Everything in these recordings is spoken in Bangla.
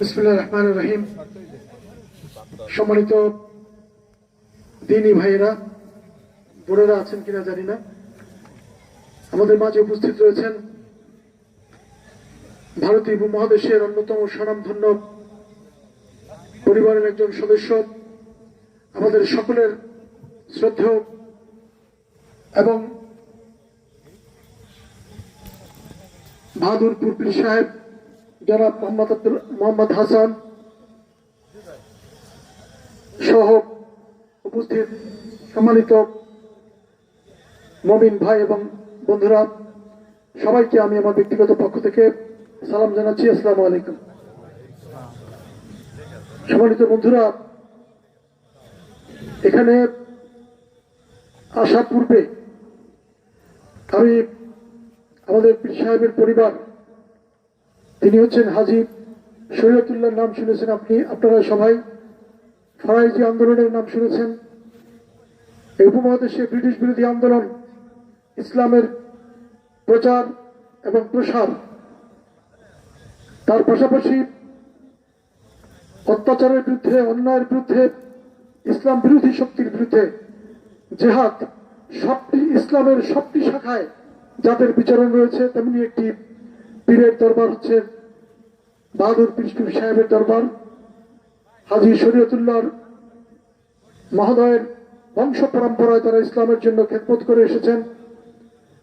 রহমান রহিম। সম্মানিত দিনী ভাইয়েরা, বোনেরা আছেন কিনা জানি না। আমাদের মাঝে উপস্থিত রয়েছেন ভারতীয় উপমহাদেশের অন্যতম স্বনামধন্য পরিবারের একজন সদস্য, আমাদের সকলের শ্রদ্ধেয় এবং বাহাদুরপুর পীর সাহেব জনাব মোহাম্মদ আব্দুল, মোহাম্মদ হাসান সহ উপস্থিত সম্মানিত মমিন ভাই এবং বন্ধুরা, সবাইকে আমি আমার ব্যক্তিগত পক্ষ থেকে সালাম জানাচ্ছি। আসসালামু আলাইকুম। সম্মানিত বন্ধুরা, এখানে আসার পূর্বে আমি আমাদের পীর সাহেবের পরিবার তিনি হচ্ছেন হাজি শরীয়তুল্লাহর নাম শুনেছেন আপনি। আপনারা সবাই ফরাইজি আন্দোলনের নাম শুনেছেন। এই উপমহাদেশে ব্রিটিশ বিরোধী আন্দোলন, ইসলামের প্রচার এবং প্রসার, তার পাশাপাশি অত্যাচারের বিরুদ্ধে, অন্যায়ের বিরুদ্ধে, ইসলাম বিরোধী শক্তির বিরুদ্ধে জেহাদ, সবটি ইসলামের সবটি শাখায় যাদের বিচরণ রয়েছে, তেমনি একটি পীরের দরবার হচ্ছে বাহাদুর পীর সাহেবের দরবার। হাজি শরীয়তুল্লাহর মহোদয়ের বংশ পরম্পরায় তারা ইসলামের জন্য খেদমত করে এসেছেন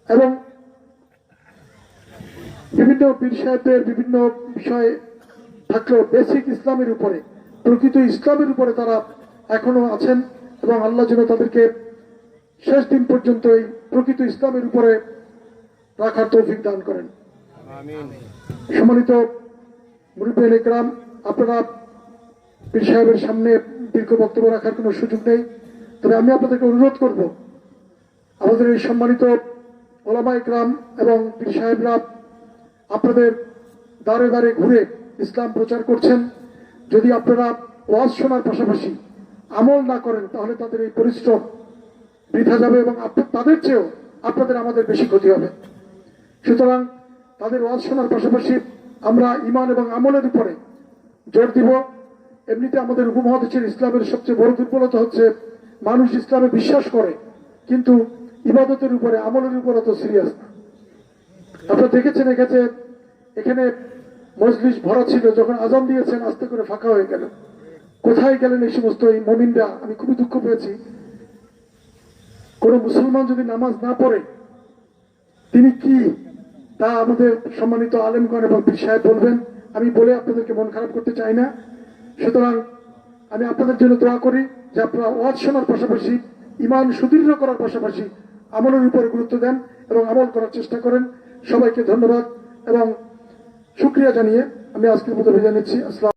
এবং বিভিন্ন পীর সাহেবদের বিভিন্ন বিষয়ে থাকলেও বেসিক ইসলামের উপরে, প্রকৃত ইসলামের উপরে তারা এখনও আছেন এবং আল্লাহ যেন তাদেরকে শেষ দিন পর্যন্ত এই প্রকৃত ইসলামের উপরে রাখার তৌফিক দান করেন। সম্মানিত ইকরাম, আপনারা পীর সাহেবের সামনে দীর্ঘ বক্তব্য রাখার কোনো সুযোগ নেই। তবে আমি আপনাদেরকে অনুরোধ করব, আমাদের এই সম্মানিত ওলামা ইকরাম এবং পীর সাহেবরা আপনাদের দাঁড়ে দাঁড়ে ঘুরে ইসলাম প্রচার করছেন। যদি আপনারা ওয়াজ শোনার পাশাপাশি আমল না করেন, তাহলে তাদের এই পরিশ্রম বৃথা যাবে এবং তাদের চেয়েও আপনাদের আমাদের বেশি ক্ষতি হবে। সুতরাং তাদের ওয়াজ শোনার পাশাপাশি আমরা ইমান এবং আমলের উপরে জোর দিব। এমনিতে আমাদের উপমহাদেশের ইসলামের সবচেয়ে বড় দুর্বলতা হচ্ছে মানুষ ইসলামে বিশ্বাস করে, কিন্তু ইবাদতের উপরে, আমলের উপর অত সিরিয়াস না। আপনারা দেখেছেন এখানে এখানে মজলিস ভরা ছিল, যখন আজান দিয়েছেন, আস্তে করে ফাঁকা হয়ে গেল। কোথায় গেলেন এই সমস্ত এই মমিনরা? আমি খুবই দুঃখ পেয়েছি। কোনো মুসলমান যদি নামাজ না পড়ে, তিনি কি তা আমাদের সম্মানিত আলেমগণ এবং পীর সাহেব বলবেন, আমি বলে আপনাদেরকে মন খারাপ করতে চাই না। সুতরাং আমি আপনাদের জন্য দোয়া করি যে আপনারা ওয়াজ শোনার পাশাপাশি ইমান সুদৃঢ় করার পাশাপাশি আমলের উপরে গুরুত্ব দেন এবং আমল করার চেষ্টা করেন। সবাইকে ধন্যবাদ এবং শুক্রিয়া জানিয়ে আমি আজকের মতো বিদায় নিচ্ছি। আসসালাম